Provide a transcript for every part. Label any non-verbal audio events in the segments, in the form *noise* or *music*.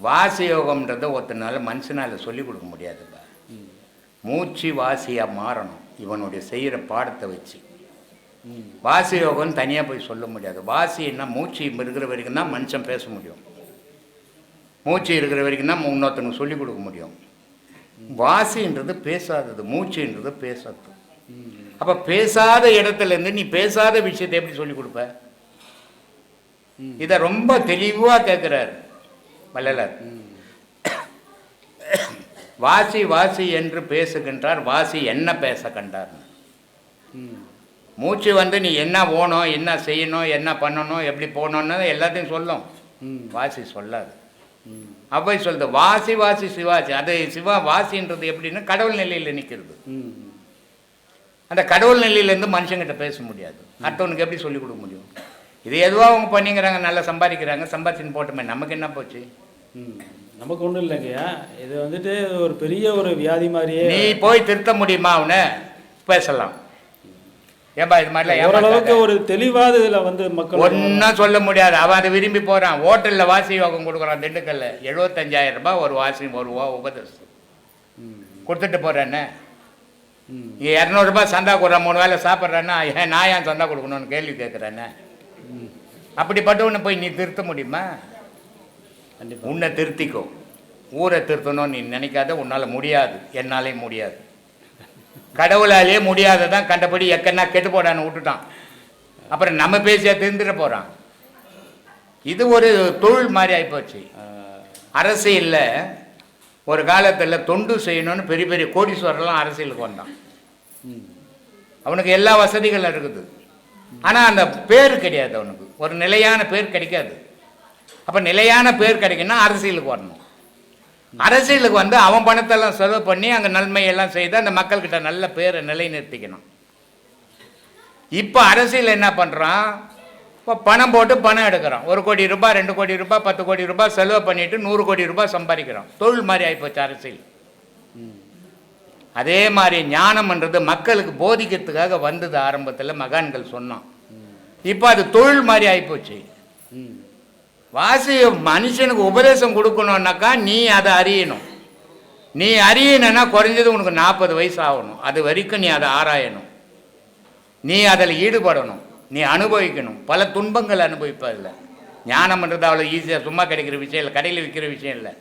வாசி யோகம்ன்றதை ஒருத்தனால மனுஷனால் சொல்லிக் கொடுக்க முடியாதுங்க மூச்சு வாசியாக மாறணும் இவனுடைய செய்கிற பாடத்தை வச்சு. வாசி யோகம் தனியாக போய் சொல்ல முடியாது. வாசின்னா மூச்சு இருக்கிற வரைக்கும் தான் மனுஷன் பேச முடியும். மூச்சு இருக்கிற வரைக்கும் தான் இன்னொருத்தனுக்கு சொல்லிக் கொடுக்க முடியும். வாசின்றது பேசாதது மூச்சுன்றது பேசாதது. அப்போ பேசாத இடத்துல இருந்து நீ பேசாத விஷயத்தை எப்படி சொல்லிக் கொடுப்ப? இதை ரொம்ப தெளிவாக கேட்குறாரு வள்ளலார். வாசி வாசி என்று பேசுகின்றார் வாசி என்ன பேச கண்டார் மூச்சு வந்து நீ என்ன போகணும் என்ன செய்யணும் என்ன பண்ணணும் எப்படி போகணுன்னு எல்லாத்தையும் சொல்லும். வாசி சொல்லாது. அவ்வை சொல்லுது வாசி வாசி சிவாசி அது சிவா வாசின்றது எப்படின்னா கடவுள் நிலையில் நிற்கிறது அந்த கடவுள் நிலையிலேருந்து மனுஷங்கிட்ட பேச முடியாது. அடுத்தவனுக்கு எப்படி சொல்லிக் கொடுக்க முடியும்? இது எதுவாக அவங்க பண்ணிக்கிறாங்க நல்லா சம்பாதிக்கிறாங்க சம்பாதிச்சுன்னு போட்டோமே நமக்கு என்ன போச்சு? நமக்கு ஒன்றும் இல்லைங்கய்யா இது வந்துட்டு ஒரு பெரிய ஒரு வியாதி மாதிரியே. நீ போய் திருத்த முடியுமா அவனை? பேசலாம். ஏன்பா இது மாதிரிலாம் ஓரளவுக்கு ஏமாத்தாத. ஒரு தெளிவாத இதுல வந்து மக்கள் ஒன்றும் சொல்ல முடியாது. அவன் அதை விரும்பி போகிறான் ஹோட்டலில் வாசி யோகம் கொடுக்குறான். திண்டுக்கல்ல எழுபத்தஞ்சாயிரம் ரூபாய் ஒரு வாசி ஒரு உபதேசம். கொடுத்துட்டு போகிறேன்னு ம். நீ இரநூறுபா சந்தா கொடுறான் மூணு வேளை சாப்பிட்றேன்னா ஏன் நான் ஏன் சந்தா கொடுக்கணும்னு கேள்வி கேட்குறேன்னு? அப்படிப்பட்டவனை போய் நீ திருத்த முடியுமா? உன்னை திருத்திக்கோ. ஊரை திருத்தணும்னு நீ நினைக்காத உன்னால் முடியாது. என்னாலே முடியாது. கடவுளாலே முடியாததான் கண்டபடி எக்கன்னா கெட்டு போடான்னு விட்டுட்டான். அப்புறம் நம்ம பேசியா திருந்துட போகிறான் இது ஒரு தொழில் மாதிரி ஆகிப்போச்சு அரசியலில் ஒரு காலத்தில் தொண்டு செய்யணும்னு பெரிய பெரிய கோடீஸ்வரர்லாம் அரசியலுக்கு வந்தான். அவனுக்கு எல்லா வசதிகளும் இருக்குது. ஆனால் அந்த பேர் கிடையாது அவனுக்கு. ஒரு நிலையான பேர் கிடைக்காது. அப்போ நிலையான பேர் கிடைக்குன்னா அரசியலுக்கு வரணும். அரசியலுக்கு வந்து அவன் பணத்தெல்லாம் செலவு பண்ணி அங்கே நன்மையெல்லாம் செய்து அந்த மக்கள்கிட்ட நல்ல பேரை நிலைநிறுத்திக்கணும். இப்போ அரசியல் என்ன பண்ணுறான் இப்போ பணம் போட்டு பணம் எடுக்கிறான். ஒரு கோடி ரூபாய் ரெண்டு கோடி ரூபாய் பத்து கோடி ரூபாய் செலவு பண்ணிட்டு நூறு கோடி ரூபாய் சம்பாதிக்கிறான். தொழில் மாதிரி ஆகிப்போச்சு அரசியல். அதே மாதிரி ஞானம்ன்றது மக்களுக்கு போதிக்கிறதுக்காக வந்தது ஆரம்பத்தில் மகான்கள் சொன்னான். இப்போ அது தொழில் மாதிரி ஆகிப்போச்சு வாசி மனுஷனுக்கு உபதேசம் கொடுக்கணுன்னாக்கா நீ அதை அறியணும். நீ அறியணும்னா குறைஞ்சது உனக்கு நாற்பது வயசு ஆகணும் அது வரைக்கும் நீ அதை ஆராயணும். நீ அதில் ஈடுபடணும். நீ அனுபவிக்கணும். பல துன்பங்கள் அனுபவிப்பதில்ல. ஞானம்ன்றது அவ்வளோ ஈஸியாக சும்மா கிடைக்கிற விஷயம் இல்லை. கடையில் விற்கிற விஷயம் இல்லை.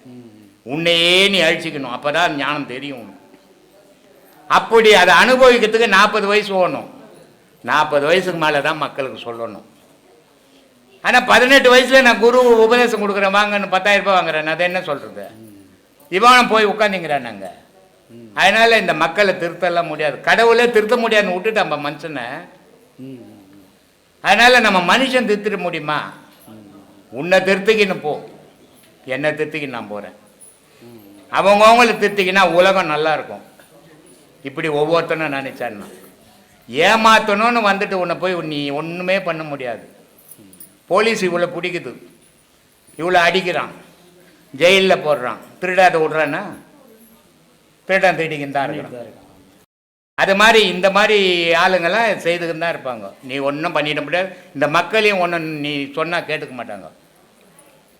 உன்னையே நீ அழிச்சிக்கணும். அப்போ தான் ஞானம் தெரியும் அப்படி அதை அனுபவிக்கிறதுக்கு நாற்பது வயசு ஓடணும். நாற்பது வயசுக்கு மேலே தான் மக்களுக்கு சொல்லணும். ஆனால் பதினெட்டு வயசில் நான் குரு உபதேசம் கொடுக்குறேன் வாங்கன்னு பத்தாயிரம் ரூபாய் வாங்குறேன். அதை என்ன சொல்கிறது இவனை போய் உட்காந்துங்கிறான் நாங்கள் அதனால் இந்த மக்களை திருத்தலாம் முடியாது. கடவுளே திருத்த முடியாதுன்னு விட்டுட்டு நம்ம மனுஷனை. அதனால் நம்ம மனுஷன் திருத்திட முடியுமா? உன்னை திருத்திக்கின்னு போ. என்னை திருத்திக்கின்னு நான் போகிறேன் அவங்கவுங்களை திருத்திக்கினா உலகம் நல்லா இருக்கும். இப்படி ஒவ்வொருத்தனும் நினச்சான்னா. ஏமாத்தணும்னு வந்துட்டு உன்னை போய் நீ ஒன்றுமே பண்ண முடியாது. போலீஸ் இவ்வளோ பிடிக்குது. இவ்வளோ அடிக்கிறான். ஜெயிலில் போடுறான். திருடாத விட்றானா திருடன் திருடிக்கின்னு தான் இருக்கிறான். அது மாதிரி இந்த மாதிரி ஆளுங்கெல்லாம் செய்துக்கிட்டு தான் இருப்பாங்க. நீ ஒன்றும் பண்ணிட முடியாது. இந்த மக்களையும் ஒன்றும் நீ சொன்னால் கேட்டுக்க மாட்டாங்க.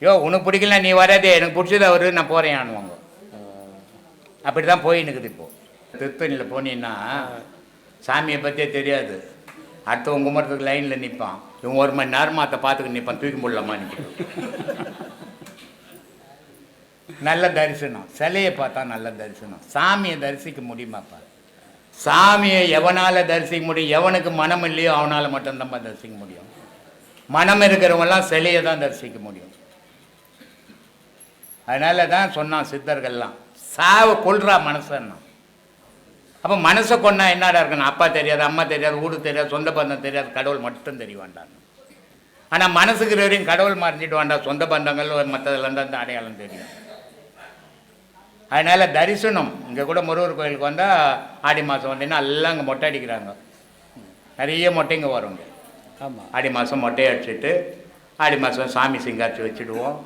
யோ உனக்கு பிடிக்கல நீ வராதே. எனக்கு பிடிச்சது அவரு நான் போகிறேன் ஆனுவாங்க அப்படி தான் போயின்னுக்குது இப்போ. திருத்தணியில் போனீங்கன்னா சாமியை பற்றியே தெரியாது. அடுத்தவங்க குமரத்துக்கு லைனில் நிற்பான் இவன் ஒரு மணி நேரமாக அதை பார்த்துக்க நிற்பான் தூக்கி போடலாமா நல்ல தரிசனம். சிலையை பார்த்தா நல்ல தரிசனம். சாமியை தரிசிக்க முடியுமாப்பா சாமியை எவனால் தரிசிக்க முடியும்? எவனுக்கு மனம் இல்லையோ அவனால் மட்டும்தான்ப்பா தரிசிக்க முடியும். மனம் இருக்கிறவங்கெல்லாம் சிலையை தான் தரிசிக்க முடியும். அதனால தான் சொன்னான் சித்தர்கள்லாம் சாவை கொள்றா மனசன்னா. அப்போ மனசை கொண்டா என்னடா இருக்கணும் அப்பா தெரியாது அம்மா தெரியாது வீடு தெரியாது சொந்த பந்தம் தெரியாது கடவுள் மட்டும் தெரியவாண்டான் ஆனால் மனசுக்கு வரையும் கடவுள் மறைஞ்சிட்டு வேண்டாம் சொந்த பந்தங்கள் மற்றதெல்லாம் தான் அடையாளம் தெரியும். அதனால் தரிசனம் இங்கே கூட முருகர் கோயிலுக்கு வந்தால் ஆடி மாதம் வந்தீங்கன்னா எல்லாம் இங்கே மொட்டை அடிக்கிறாங்க. நிறைய மொட்டைங்க வரும் இங்க. ஆமாம் ஆடி மாதம் மொட்டையை அடிச்சுட்டு ஆடி மாதம் சாமி சிங்காச்சி வச்சுடுவோம்.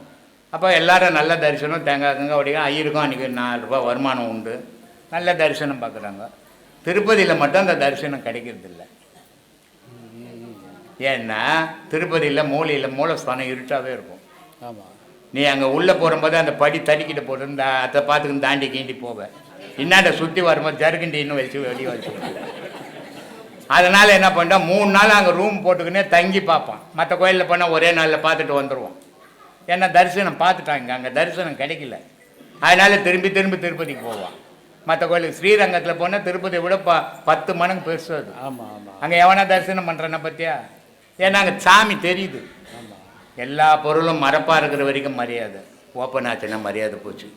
அப்போ எல்லாரும் நல்ல தரிசனம் தேங்காய் கங்க உடையும் ஐயருக்கும் அன்றைக்கி நாலு ரூபாய் வருமானம் உண்டு. நல்ல தரிசனம் பார்க்குறாங்க. திருப்பதியில் மட்டும் அந்த தரிசனம் கிடைக்கிறதில்ல. ஏன்னா திருப்பதியில் மூலையில் மூலஸ்தானம் இருட்டாகவே இருக்கும். ஆமாம் நீ அங்கே உள்ளே போகும்போது அந்த படி தடிக்கிட்டு போட்டு அதை பார்த்துக்கிட்டு தாண்டி கீண்டி போவேன் இன்னாண்ட சுற்றி வரும்போது ஜருகண்டி இன்னும் வச்சு வெளியே வச்சு அதனால் என்ன பண்ணிட்டோம் மூணு நாள் அங்கே ரூம் போட்டுக்கினே தங்கி பார்ப்பான் மற்ற கோயிலில் போனால் ஒரே நாளில் பார்த்துட்டு வந்துடுவோம் ஏன்னா தரிசனம் பார்த்துட்டாங்க. அங்கே தரிசனம் கிடைக்கல. அதனால் திரும்பி திரும்பி திருப்பதிக்கு போவான் மற்ற கோயிலுக்கு ஸ்ரீரங்கத்தில் போனால் திருப்பதியை விட ப பத்து மடங்கு பெருசு அது ஆமாம் ஆமாம் அங்கே எவனா தரிசனம் பண்ணுறேன்னா பத்தியா? ஏன்னா அங்கே சாமி தெரியுது. எல்லா பொருளும் மரப்பாக இருக்கிற வரைக்கும் மரியாதை. ஓப்பன் ஆச்சுன்னா மரியாதை போச்சு.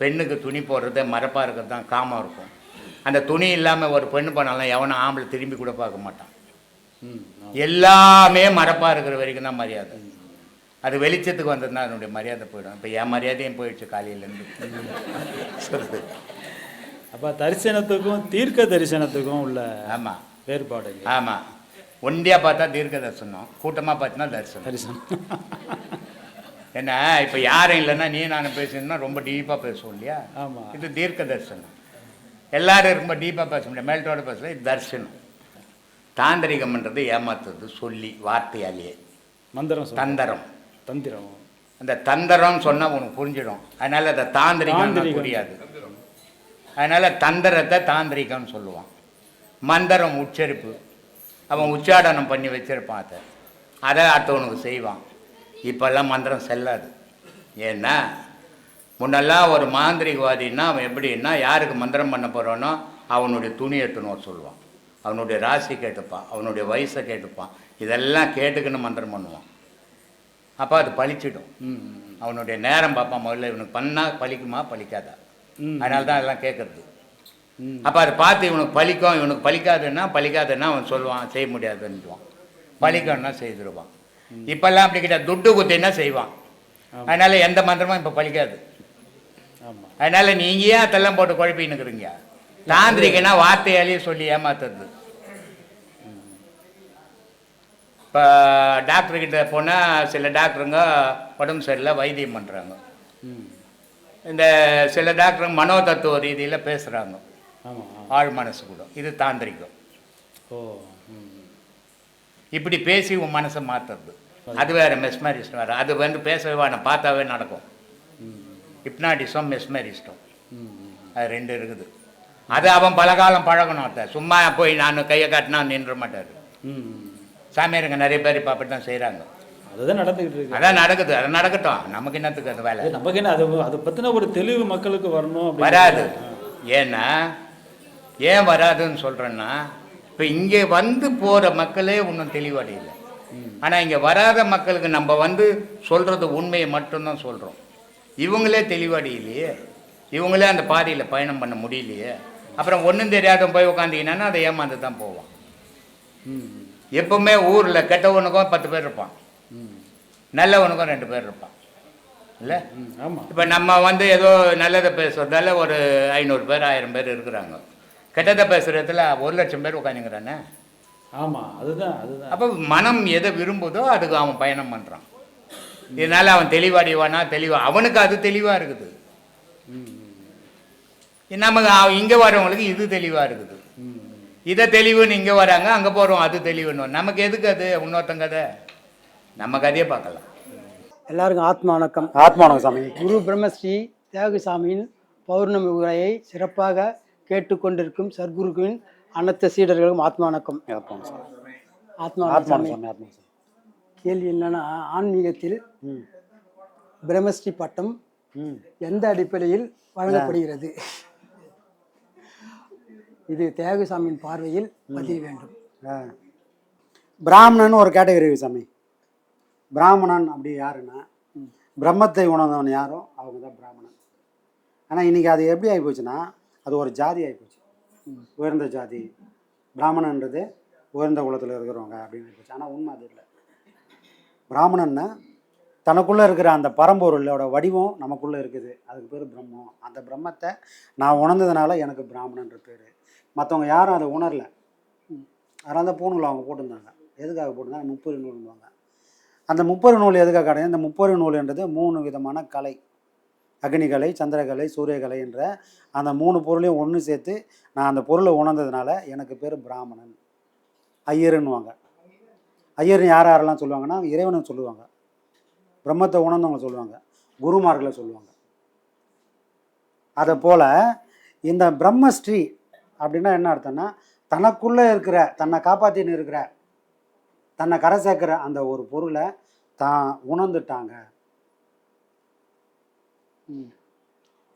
பெண்ணுக்கு துணி போடுறது மரப்பாக இருக்கிறது தான் காமம் இருக்கும். அந்த துணி இல்லாமல் ஒரு பெண்ணு பண்ணாலும் எவனும் ஆம்பளை திரும்பி கூட பார்க்க மாட்டான். எல்லாமே மரப்பாக இருக்கிற வரைக்கும் தான் மரியாதை. அது வெளிச்சத்துக்கு வந்ததுன்னா அதனுடைய மரியாதை போயிடும். இப்போ என் மரியாதையும் போயிடுச்சு காலையிலேருந்து. சொல்லுது அப்போ தரிசனத்துக்கும் தீர்க்க தரிசனத்துக்கும் உள்ள ஆமாம் வேறுபாடு ஆமாம் ஒண்டியாக பார்த்தா தீர்க்க தரிசனம் கூட்டமாக பார்த்தீங்கன்னா தரிசனம். தரிசனம். *laughs* என்ன இப்போ யாரும் இல்லைன்னா நீ நானும் பேசணும்னா ரொம்ப டீப்பாக பேசுவோம் இல்லையா? ஆமாம் இது தீர்க்க தரிசனம் எல்லாரும் ரொம்ப டீப்பாக பேச முடியாது. மேல்ட்டோட பேசல இது தரிசனம். தாந்திரிகம்ன்றது ஏமாத்துறது சொல்லி வார்த்தையாலேயே. மந்திரம் தந்தரம். தந்திரம். அந்த தந்தரம் சொன்னால் உனக்கு புரிஞ்சிடும். அதனால் அதை தாந்திரிகம். புரியாது. அதனால் தந்திரத்தை தாந்திரிகம்னு சொல்லுவான். மந்திரம் உச்சரிப்பு. அவன் உச்சாடனம் பண்ணி வச்சிருப்பான் அதை. அதை அடுத்தவனுக்கு செய்வான். இப்போல்லாம் மந்திரம் செல்லாது. ஏன்னா முன்னெல்லாம் ஒரு மாந்திரிகவாதின்னா அவன் எப்படின்னா யாருக்கு மந்திரம் பண்ண போகிறானோ அவனுடைய துணி எட்டுன்னு சொல்லுவான். அவனுடைய ராசி கேட்டுப்பான். அவனுடைய வயசை கேட்டுப்பான். இதெல்லாம் கேட்டுக்கின்னு மந்திரம் பண்ணுவான். அப்போ அது பழிச்சிடும். ம் அவனுடைய நேரம் பார்ப்பான் முதல்ல இவனுக்கு பண்ணால் பழிக்குமா? பழிக்காதா? அதனால தான் எல்லாம் கேட்குறது ம். அப்போ அதை பார்த்து இவனுக்கு பலிக்கும் இவனுக்கு பலிக்காதுன்னா பலிக்காதுன்னா அவன் சொல்லுவான் செய்ய முடியாதுன்னுவான். பலிக்கணும்னா செய்திருவான். இப்போல்லாம் அப்படி கிடையாது. துட்டு குத்தின்னா செய்வான். அதனால எந்த மந்திரமும் இப்போ பலிக்காது ஆமாம் அதனால நீங்க ஏன் அதெல்லாம் போட்டு குழப்பின்னுக்குறீங்க. தாந்திரிகனா வார்த்தையாலேயே சொல்லி ஏமாத்துறது. இப்போ டாக்டர் கிட்ட போனால் சில டாக்டருங்க உடம்பு சரியில்லை வைத்தியம் பண்ணுறாங்க ம். இந்த சில டாக்டருங்க மனோ தத்துவ ரீதியில் பேசுகிறாங்க ஆழ் மனசு கூட. இது தாந்திரிகம். ஓ இப்படி பேசி உன் மனசை மாற்றுறது அது வேற மெஸ்மரிஸ்ட் வேறு. அது வந்து பேசவே வேணாம் பார்த்தாவே நடக்கும். ம் ஹிப்னாட்டிசம் மெஸ்மரிஸ்டம் அது ரெண்டு இருக்குது. அது அவன் பலகாலம் பழகணும் அத்தை. சும்மா போய் நான் கையை காட்டினா நின்ற மாட்டார். சாமியாருங்க நிறைய பேர் இப்போ அப்படி தான் செய்கிறாங்க அதுதான் நடந்துக்கிட்டு இருக்கு. அதான் நடக்குது அது நடக்கட்டும். நமக்கு என்னத்துக்கு அது வேலை? நமக்கு என்ன அது அதை பற்றின ஒரு தெளிவு மக்களுக்கு வரணும் வராது. ஏன்னா ஏன் வராதுன்னு சொல்கிறேன்னா இப்போ இங்கே வந்து போகிற மக்களே இன்னும் தெளிவடையல. ஆனால் இங்கே வராத மக்களுக்கு நம்ம வந்து சொல்கிறது உண்மையை மட்டும்தான் சொல்கிறோம் இவங்களே தெளிவடையிலையே. இவங்களே அந்த பாதையில் பயணம் பண்ண முடியலையே. அப்புறம் ஒன்றும் தெரியாத போய் உட்காந்திங்கன்னா அதை ஏமாந்து தான் போவான் எப்பவுமே ஊரில் கெட்டவனுக்கும் பத்து பேர் இருப்பான். நல்லவனுக்கும் ரெண்டு பேர் இருப்பான். இல்லை? ஆமாம் இப்போ நம்ம வந்து ஏதோ நல்லதை பேசுறதால ஒரு ஐநூறு பேர் ஆயிரம் பேர் இருக்கிறாங்க. கெட்டதை பேசுறதுல ஒரு லட்சம் பேர் உட்காந்துங்கிறானே ஆமாம் அதுதான் அதுதான். அப்போ மனம் எதை விரும்புதோ அதுக்கு அவன் பயணம் பண்ணுறான் இதனால அவன் தெளிவடைவானா தெளிவா? அவனுக்கு அது தெளிவாக இருக்குது. நமக்கு இங்கே வரவங்களுக்கு இது தெளிவாக இருக்குது. இதை தெளிவுன்னு இங்கே வராங்க அங்கே போகிறோம் அது தெளிவுன்னு. நமக்கு எதுக்கு அது? இன்னொருத்தங்க கதை. நம்ம கதையை பார்க்கலாம். எல்லாருக்கும் ஆத்ம வணக்கம். சாமி. குரு பிரம்மஸ்ரீ தியாகசாமியின் பௌர்ணமி உரையை சிறப்பாக கேட்டுக்கொண்டிருக்கும் சர்க்குருவின் அனைத்து சீடர்களுக்கும் ஆத்ம வணக்கம். சாமி. ஆத்மா சாமி. சாமி கேள்வி என்னன்னா ஆன்மீகத்தில் பிரம்மஸ்ரீ பட்டம் எந்த அடிப்படையில் வழங்கப்படுகிறது? இது தியாகசாமியின் பார்வையில் பதிய வேண்டும். பிராமணன் ஒரு கேட்டகரி சாமி. பிராமணன் அப்படி யாருன்னா பிரம்மத்தை உணர்ந்தவன் யாரோ அவங்க தான் பிராமணன். ஆனால் இன்னைக்கு அது எப்படி ஆகிப்போச்சுன்னா அது ஒரு ஜாதி ஆகிப்போச்சு உயர்ந்த ஜாதி. பிராமணன்றது உயர்ந்த குலத்தில் இருக்கிறவங்க அப்படின்னு ஆகிப்போச்சு ஆனால் உண்மை அது இல்லை. பிராமணன்னா தனக்குள்ளே இருக்கிற அந்த பரம்பொருளோட வடிவம் நமக்குள்ளே இருக்குது. அதுக்கு பேர் பிரம்மம். அந்த பிரம்மத்தை நான் உணர்ந்ததுனால எனக்கு பிராமணன்ற பேர். மற்றவங்க யாரும் அதை உணரல. அதனால தான் பூணூல் அவங்க போட்டிருந்தாங்க. எதுக்காக போட்டிருந்தாங்க? முப்பொரு நூல்வாங்க அந்த முப்பொரு நூல் எதுக்காக கிடையாது இந்த முப்பொரு நூல்ன்றது மூணு விதமான கலை. அக்னிகலை சந்திரகலை சூரியகலை என்ற அந்த மூணு பொருளையும் ஒன்று சேர்த்து நான் அந்த பொருளை உணர்ந்ததுனால எனக்கு பேர் பிராமணன். ஐயருன்னுவாங்க. ஐயர்னு யார் யாரெல்லாம் சொல்லுவாங்கன்னா இறைவனை சொல்லுவாங்க. பிரம்மத்தை உணர்ந்தவங்க சொல்லுவாங்க. குருமார்களை சொல்லுவாங்க. அதை போல் இந்த பிரம்மஸ்ரீ அப்படின்னா என்ன அர்த்தம்னா தனக்குள்ளே இருக்கிற தன்னை காப்பாற்றின்னு இருக்கிற தன்னை கரை சேர்க்கிற அந்த ஒரு பொருளை தான் உணர்ந்துட்டாங்க. ம்.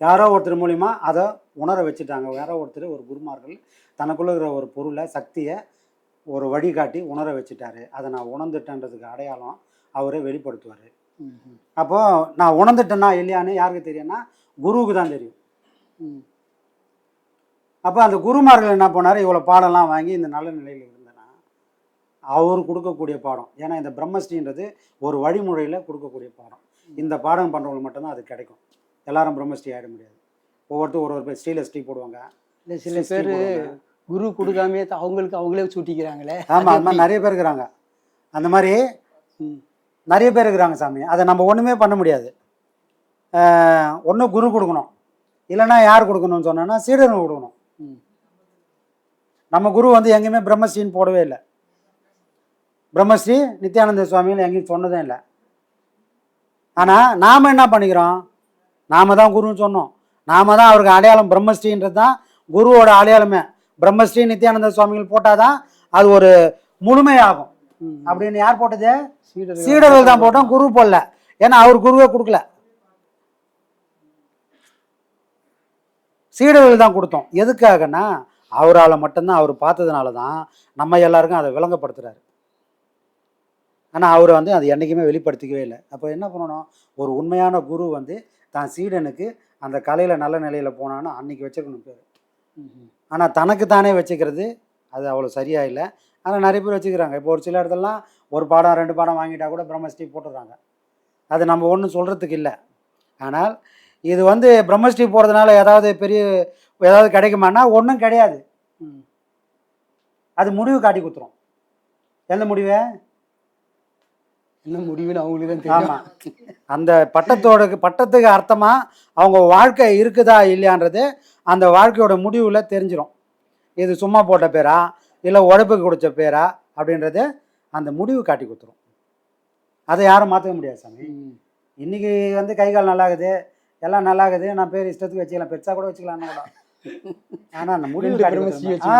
யாரோ ஒருத்தர் மூலிமா அதை உணர வச்சுட்டாங்க. யாரோ ஒருத்தர் ஒரு குருமார்கள் தனக்குள்ள இருக்கிற ஒரு பொருளை சக்தியை ஒரு வழிகாட்டி உணர வச்சுட்டாரு. அதை நான் உணர்ந்துட்டேன்றதுக்கு அடையாளம் அவரே வெளிப்படுத்துவார். அப்போது நான் உணர்ந்துட்டேன்னா இல்லையான்னு யாருக்கு தெரியும்னா குருவுக்கு தான் தெரியும். அப்போ அந்த குருமார்கள் என்ன பண்ணார்? இவ்வளோ பாடம்லாம் வாங்கி இந்த நல்ல நிலையில் அவர் கொடுக்கக்கூடிய பாடம். ஏன்னா இந்த பிரம்மஸ்ரீன்றது ஒரு வழிமுறையில் கொடுக்கக்கூடிய பாடம். இந்த பாடம் பண்ணுறவங்களுக்கு மட்டும்தான் அது கிடைக்கும். எல்லாரும் பிரம்மஸ்ரீ ஆகிட முடியாது. ஒவ்வொருத்தரும் ஒரு ஒரு பேர் ஸ்ரீல ஸ்ரீ போடுவாங்க. இல்லை சில பேர் குரு கொடுக்காமே அவங்களுக்கு அவங்களே சூட்டிக்கிறாங்களே ஆமாம் அது மாதிரி நிறைய பேர் இருக்கிறாங்க. அந்த மாதிரி ம். நிறைய பேர் இருக்கிறாங்க சாமி. அதை நம்ம ஒன்றுமே பண்ண முடியாது. ஒன்று குரு கொடுக்கணும். இல்லைன்னா யார் கொடுக்கணும்னு சொன்னோன்னா சீடர்கள் கொடுக்கணும். ம். நம்ம குரு வந்து எங்கேயுமே பிரம்மஸ்ரீன்னு போடவே இல்லை. பிரம்மஸ்ரீ நித்யானந்த சுவாமிகள் எங்கேயும் சொன்னதே இல்லை. ஆனால் நாம் என்ன பண்ணிக்கிறோம்? நாம தான் குருன்னு சொன்னோம். நாம தான் அவருக்கு அடையாளம் பிரம்மஸ்ரீன்றது தான் குருவோட அடையாளமே. பிரம்மஸ்ரீ நித்யானந்த சுவாமிகள் போட்டால் தான் அது ஒரு முழுமையாகும். அப்படின்னு யார் போட்டது? சீடர்கள் தான் போட்டோம். குரு போடல. ஏன்னா அவர் குருவே கொடுக்கல. சீடர்கள் தான் கொடுத்தோம். எதுக்காகன்னா அவரால் மட்டும்தான் அவர் பார்த்ததுனால தான் நம்ம எல்லாருக்கும் அதை விளங்கப்படுத்துறாரு. ஆனால் அவர் வந்து அது என்றைக்குமே வெளிப்படுத்திக்கவே இல்லை. அப்போ என்ன பண்ணணும்? ஒரு உண்மையான குரு வந்து தான் சீடனுக்கு அந்த கலையில் நல்ல நிலையில் போனான்னு அன்னைக்கு வச்சிருக்கணும் பேர். ம். ஆனால் தனக்கு தானே வச்சுக்கிறது அது அவ்வளோ சரியா இல்லை. ஆனால் நிறைய பேர் வச்சுக்கிறாங்க. இப்போ ஒரு சில இடத்துலலாம் ஒரு பாடம் ரெண்டு பாடம் வாங்கிட்டா கூட பிரம்மஸ்ரீ போட்டுடுறாங்க. அது நம்ம ஒன்றும் சொல்கிறதுக்கு இல்லை. ஆனால் இது வந்து பிரம்மஸ்ரீ போகிறதுனால ஏதாவது பெரிய ஏதாவது கிடைக்குமானா ஒன்றும் கிடையாது. ம். அது முடிவு காட்டி கொடுத்துரும். எந்த முடிவு? என்ன முடிவுன்னு அவங்களுக்கு தான் தெரியும் அந்த பட்டத்தோட பட்டத்துக்கு அர்த்தமாக அவங்க வாழ்க்கை இருக்குதா இல்லையான்றது அந்த வாழ்க்கையோட முடிவில் தெரிஞ்சிடும் இது சும்மா போட்ட பேரா? இல்லை உழைப்புக்கு கொடுத்த பேரா? அப்படின்றது அந்த முடிவு காட்டி கொடுத்துரும். அதை யாரும் மாற்றவே முடியாது சாமி. ம். இன்னைக்கு வந்து கை கால் நல்லாகுது எல்லாம் நல்லாகுது நான் பேர் இஷ்டத்துக்கு வச்சுக்கலாம் பெருசாக கூட வச்சுக்கலாம் கூட. ஆனால் அந்த முடிவு காட்டி ஆ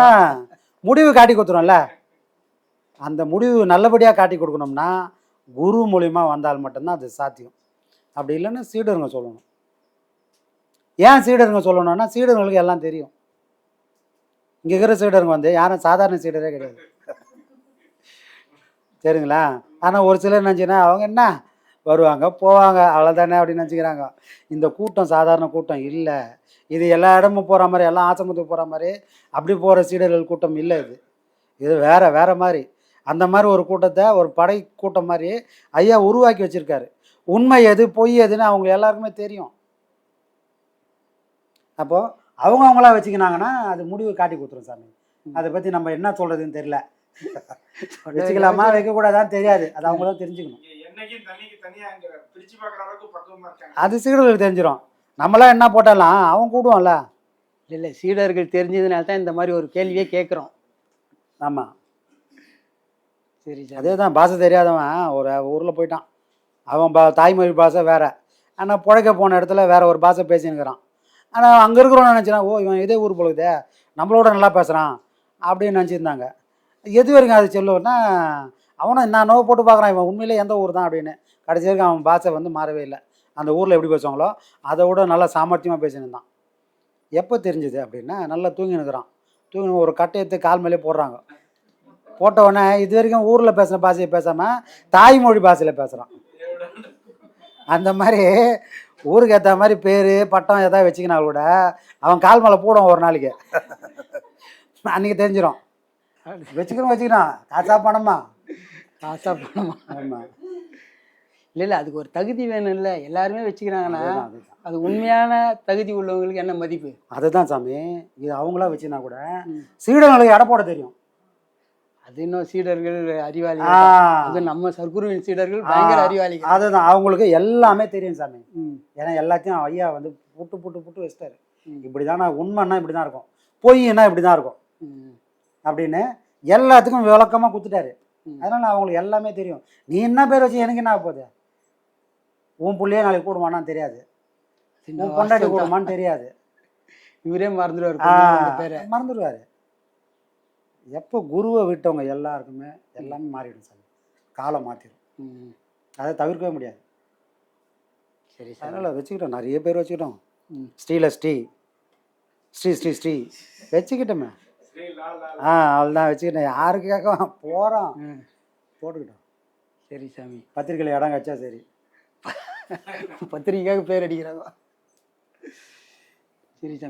முடிவு காட்டி கொடுத்துரும்ல. அந்த முடிவு நல்லபடியாக காட்டி கொடுக்கணும்னா குரு மூலிமா வந்தால் மட்டும்தான் அது சாத்தியம். அப்படி இல்லைன்னா சீடருங்க சொல்லணும். ஏன் சீடருங்க சொல்லணும்னா சீடர்களுக்கு எல்லாம் தெரியும். இங்கே இருக்கிற சீடருங்க வந்து யாரும் சாதாரண சீடரே கிடையாது. சரிங்களா ஆனால் ஒரு சிலர் நினச்சின்னா அவங்க என்ன? வருவாங்க போவாங்க அவ்வளோதானே அப்படின்னு நினச்சிக்கிறாங்க. இந்த கூட்டம் சாதாரண கூட்டம் இல்லை. இது எல்லா இடமும் போகிற மாதிரி எல்லாம் ஆசிரமத்துக்கு போகிற மாதிரி அப்படி போகிற சீடர்கள் கூட்டம் இல்லை இது. இது வேற வேற மாதிரி. அந்த மாதிரி ஒரு கூட்டத்தை ஒரு படை கூட்டம் மாதிரி ஐயா உருவாக்கி வச்சிருக்காரு. உண்மை எது பொய் எதுன்னு அவங்க எல்லாருக்குமே தெரியும். அப்போது அவங்க அவங்களா வச்சுக்கினாங்கன்னா அது முடிவு காட்டி கொடுத்துரும் சாமி. அதை பற்றி நம்ம என்ன சொல்கிறதுன்னு தெரியல. வச்சுக்கலாமா வைக்கக்கூடாதான்னு தெரியாது. அது அவங்க தான் தெரிஞ்சுக்கணும். அது சீடர்களுக்கு தெரிஞ்சிடும் நம்மளாம் என்ன போட்டாலாம் அவன் கூடுவான்ல. இல்லை இல்லை சீடர்கள் தெரிஞ்சதுனால தான் இந்த மாதிரி ஒரு கேள்வியே கேட்குறோம். ஆமாம் சரி சரி. அதே தான் பாஷை தெரியாதவன் ஒரு ஊரில் போயிட்டான். அவன் பா தாய்மொழி பாஷை வேற. ஆனால் புழைக்க போன இடத்துல வேற ஒரு பாஷை பேசினுக்கிறான். ஆனால் அங்கே இருக்கிறவன் நினச்சினா ஓ இவன் இதே ஊர் பொழுதே நம்மளோட நல்லா பேசுகிறான் அப்படின்னு நினச்சிருந்தாங்க. எது வரைக்கும் அது சொல்லுவேன்னா அவனும் என்ன நோவை போட்டு பார்க்குறான் இவன் உண்மையிலே எந்த ஊர் தான் அப்படின்னு. கடைசி வரைக்கும் அவன் பாஷை வந்து மாறவே இல்லை. அந்த ஊரில் எப்படி பேசுவாங்களோ அதை விட நல்லா சாமர்த்தியமாக பேசினிருந்தான் எப்போ தெரிஞ்சுது அப்படின்னா நல்லா தூங்கினுக்கிறான். தூங்கி ஒரு கட்டையத்து கால் மேலே போடுறாங்க. போட்ட உடனே இது வரைக்கும் ஊரில் பேசுகிற பாஷையை பேசாமல் தாய்மொழி பாஷையில் பேசுகிறான் அந்த மாதிரி ஊருக்கு ஏற்ற மாதிரி பேர் பட்டம் எதாவது வச்சுக்கினா கூட அவன் கால் மேலே போடுவான் ஒரு நாளைக்கு. அன்றைக்கி தெரிஞ்சிடும் வச்சுக்கிறோம் வச்சுக்கிறான் காசா பணமா? காசா பணமா? ஆமாம் இல்லை இல்லை அதுக்கு ஒரு தகுதி வேணும் இல்லை எல்லாருமே வச்சுக்கிறாங்கன்னா. அது உண்மையான தகுதி உள்ளவங்களுக்கு என்ன மதிப்பு? அதுதான் சாமி. இது அவங்களா வச்சுனா கூட ம். சீடங்களுக்கு எடை போட தெரியும். அது இன்னும் சீடர்கள் ஆ, அறிவாளிகள் அது நம்ம சர்க்குருவின் சீடர்கள் பயங்கர ஆ, அறிவாளிகள். அதுதான். அவங்களுக்கு எல்லாமே தெரியும் சாமி. ஏன்னா எல்லாத்தையும் ஐயா வந்து புட்டு புட்டு புட்டு வச்சிட்டாரு. இப்படிதான் நான் உண்மைன்னா இப்படி தான் இருக்கும் பொய்னா இப்படி தான் இருக்கும் அப்படின்னு எல்லாத்துக்கும் விளக்கமா குத்துட்டாரு. ம். அதனால அவங்களுக்கு எல்லாமே தெரியும். நீ என்ன பேர் வச்சு எனக்கு என்ன போகுது? உன் புள்ளையே நாளைக்கு கூடுவானான்னு தெரியாது. உன் தான். கூடுமான்னு தெரியாது. இவரே மறந்துடுவார் மறந்துடுவாரு எப்போ குருவை விட்டவங்க எல்லாருக்குமே எல்லாமே மாறிடும் சார் காலம் மாற்றிடும் ம், அதை தவிர்க்கவே முடியாது. சரி சார் அதனால் வச்சுக்கிட்டோம். நிறைய பேர் வச்சுக்கிட்டோம். ம். ஸ்ரீல ஸ்ரீ. ஸ்ரீ ஸ்ரீ ஸ்ரீ. வச்சுக்கிட்டோமே. ஆ அவள்தான் வச்சுக்கிட்டேன் யாருக்கு கேட்க போகிறோம் ம், போட்டுக்கிட்டோம். சரி சாமி. பத்திரிக்கையில் இடம் கச்சா சரி. பத்திரிக்கைக்காக பேர் அடிக்கிறாங்க சரி சாமி.